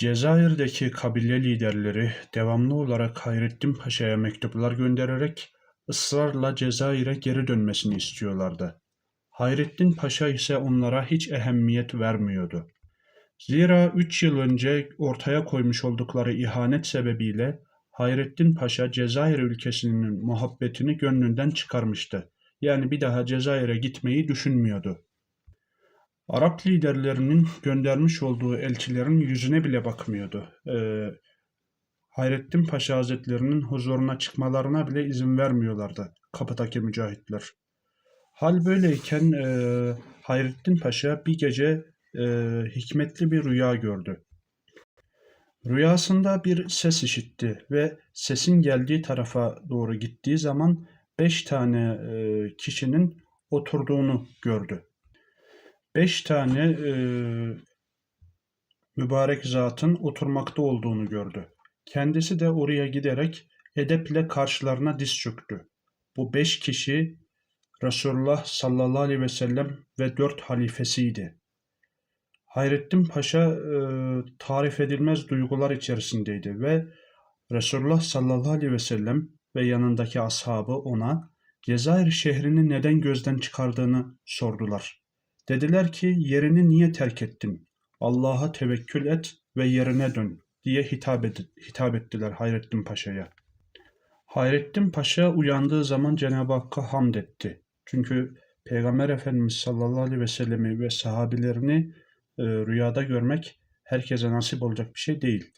Cezayir'deki kabile liderleri devamlı olarak Hayrettin Paşa'ya mektuplar göndererek ısrarla Cezayir'e geri dönmesini istiyorlardı. Hayrettin Paşa ise onlara hiç ehemmiyet vermiyordu. Zira üç yıl önce ortaya koymuş oldukları ihanet sebebiyle Hayrettin Paşa Cezayir ülkesinin muhabbetini gönlünden çıkarmıştı. Yani bir daha Cezayir'e gitmeyi düşünmüyordu. Arap liderlerinin göndermiş olduğu elçilerin yüzüne bile bakmıyordu. Ee, Hayrettin Paşa Hazretlerinin huzuruna çıkmalarına bile izin vermiyorlardı kapıdaki mücahitler. Hal böyleyken e, Hayrettin Paşa bir gece e, hikmetli bir rüya gördü. Rüyasında bir ses işitti ve sesin geldiği tarafa doğru gittiği zaman beş tane e, kişinin oturduğunu gördü. Beş tane e, mübarek zatın oturmakta olduğunu gördü. Kendisi de oraya giderek edeple karşılarına diz çöktü. Bu beş kişi Resulullah sallallahu aleyhi ve sellem ve dört halifesiydi. Hayrettin Paşa e, tarif edilmez duygular içerisindeydi ve Resulullah sallallahu aleyhi ve sellem ve yanındaki ashabı ona Cezayir şehrini neden gözden çıkardığını sordular. Dediler ki yerini niye terk ettin? Allah'a tevekkül et ve yerine dön diye hitap, ed hitap ettiler Hayrettin Paşa'ya. Hayrettin Paşa uyandığı zaman Cenab-ı Hakk'a hamd etti. Çünkü Peygamber Efendimiz sallallahu aleyhi ve sellemi ve sahabilerini e, rüyada görmek herkese nasip olacak bir şey değil.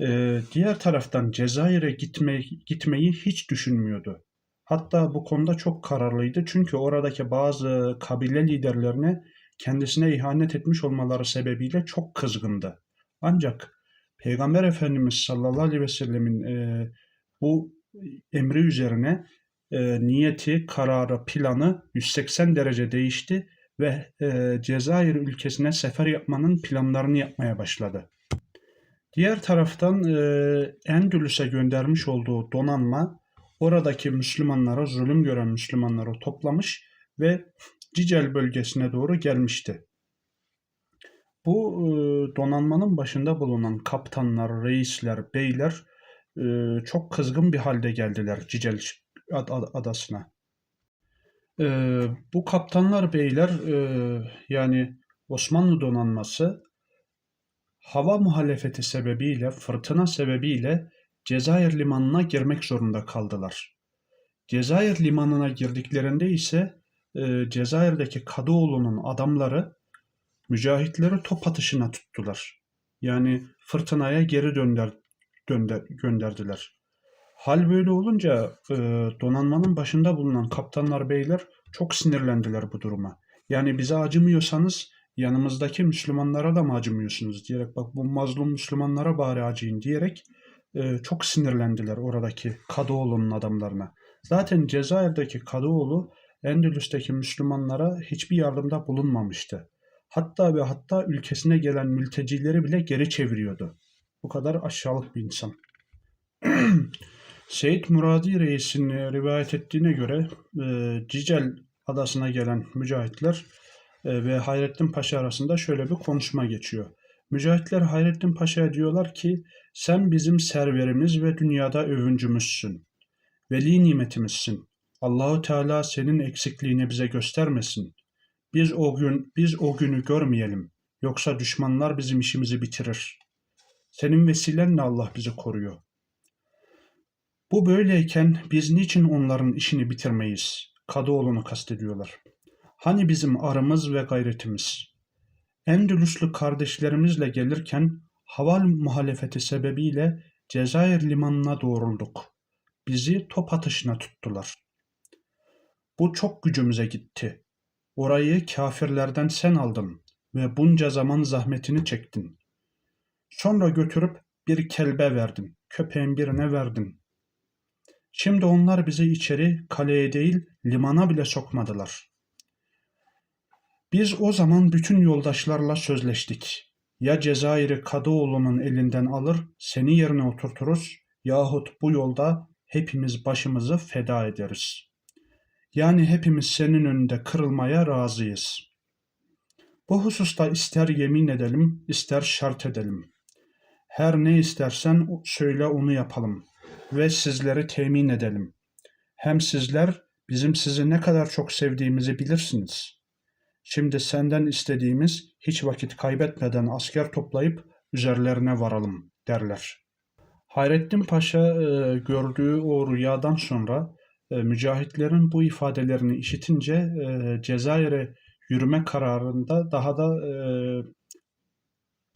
E, diğer taraftan Cezayir'e gitme, gitmeyi hiç düşünmüyordu. Hatta bu konuda çok kararlıydı çünkü oradaki bazı kabile liderlerine kendisine ihanet etmiş olmaları sebebiyle çok kızgındı. Ancak Peygamber Efendimiz sallallahu aleyhi ve sellemin e, bu emri üzerine e, niyeti, kararı, planı 180 derece değişti ve e, Cezayir ülkesine sefer yapmanın planlarını yapmaya başladı. Diğer taraftan e, Endülüs'e göndermiş olduğu donanma oradaki Müslümanlara, zulüm gören Müslümanları toplamış ve Cicel bölgesine doğru gelmişti. Bu e, donanmanın başında bulunan kaptanlar, reisler, beyler e, çok kızgın bir halde geldiler Cicel ad, ad, adasına. E, bu kaptanlar, beyler yani Osmanlı donanması hava muhalefeti sebebiyle, fırtına sebebiyle Cezayir limanına girmek zorunda kaldılar. Cezayir limanına girdiklerinde ise e, Cezayir'deki Kadıoğlu'nun adamları mücahitleri top atışına tuttular. Yani fırtınaya geri dönder, dönder, gönderdiler. Hal böyle olunca e, donanmanın başında bulunan kaptanlar beyler çok sinirlendiler bu duruma. Yani bize acımıyorsanız yanımızdaki Müslümanlara da mı acımıyorsunuz diyerek bak bu mazlum Müslümanlara bari acıyın diyerek e, çok sinirlendiler oradaki Kadıoğlu'nun adamlarına. Zaten Cezayir'deki Kadıoğlu Endülüs'teki Müslümanlara hiçbir yardımda bulunmamıştı. Hatta ve hatta ülkesine gelen mültecileri bile geri çeviriyordu. Bu kadar aşağılık bir insan. Seyit Muradi Reis'in rivayet ettiğine göre e, Cicel adasına gelen mücahitler e, ve Hayrettin Paşa arasında şöyle bir konuşma geçiyor. Mücahitler Hayrettin Paşa'ya diyorlar ki sen bizim serverimiz ve dünyada övüncümüzsün. Veli nimetimizsin. Allahu Teala senin eksikliğini bize göstermesin. Biz o gün biz o günü görmeyelim. Yoksa düşmanlar bizim işimizi bitirir. Senin vesilenle Allah bizi koruyor. Bu böyleyken biz niçin onların işini bitirmeyiz? Kadıoğlu'nu kastediyorlar. Hani bizim arımız ve gayretimiz? Endülüslü kardeşlerimizle gelirken hava muhalefeti sebebiyle Cezayir limanına doğrulduk. Bizi top atışına tuttular. Bu çok gücümüze gitti. Orayı kafirlerden sen aldın ve bunca zaman zahmetini çektin. Sonra götürüp bir kelbe verdin, köpeğin birine verdin. Şimdi onlar bizi içeri kaleye değil limana bile sokmadılar. Biz o zaman bütün yoldaşlarla sözleştik. Ya Cezayir'i Kadıoğlu'nun elinden alır, seni yerine oturturuz yahut bu yolda hepimiz başımızı feda ederiz. Yani hepimiz senin önünde kırılmaya razıyız. Bu hususta ister yemin edelim, ister şart edelim. Her ne istersen söyle onu yapalım ve sizleri temin edelim. Hem sizler bizim sizi ne kadar çok sevdiğimizi bilirsiniz. Şimdi senden istediğimiz hiç vakit kaybetmeden asker toplayıp üzerlerine varalım derler. Hayrettin Paşa e, gördüğü o rüyadan sonra e, mücahitlerin bu ifadelerini işitince e, Cezayir'e yürüme kararında daha da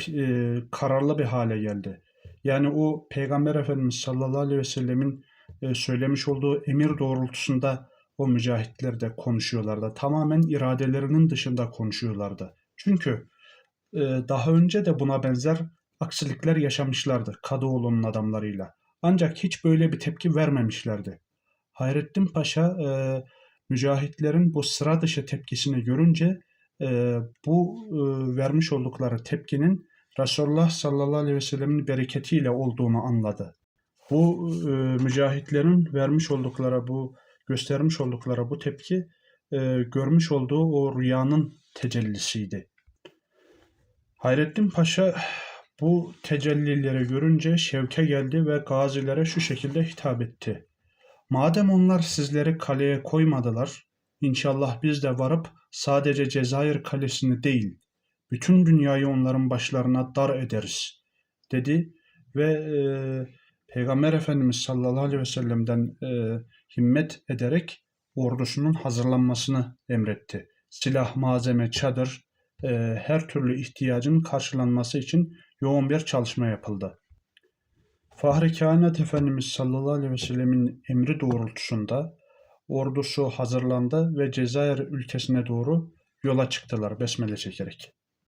e, kararlı bir hale geldi. Yani o Peygamber Efendimiz sallallahu aleyhi ve sellemin söylemiş olduğu emir doğrultusunda o mücahitler de konuşuyorlardı. Tamamen iradelerinin dışında konuşuyorlardı. Çünkü e, daha önce de buna benzer aksilikler yaşamışlardı Kadıoğlu'nun adamlarıyla. Ancak hiç böyle bir tepki vermemişlerdi. Hayrettin Paşa e, mücahitlerin bu sıra dışı tepkisini görünce e, bu e, vermiş oldukları tepkinin Resulullah sallallahu aleyhi ve sellemin bereketiyle olduğunu anladı. Bu e, mücahitlerin vermiş oldukları bu göstermiş oldukları bu tepki e, görmüş olduğu o rüyanın tecellisiydi. Hayrettin Paşa bu tecellileri görünce şevke geldi ve gazilere şu şekilde hitap etti. Madem onlar sizleri kaleye koymadılar, inşallah biz de varıp sadece Cezayir kalesini değil, bütün dünyayı onların başlarına dar ederiz, dedi ve e, Peygamber Efendimiz sallallahu aleyhi ve sellem'den e, himmet ederek ordusunun hazırlanmasını emretti. Silah, malzeme, çadır, e, her türlü ihtiyacın karşılanması için yoğun bir çalışma yapıldı. Fahri Kainat Efendimiz sallallahu aleyhi ve sellemin emri doğrultusunda ordusu hazırlandı ve Cezayir ülkesine doğru yola çıktılar besmele çekerek.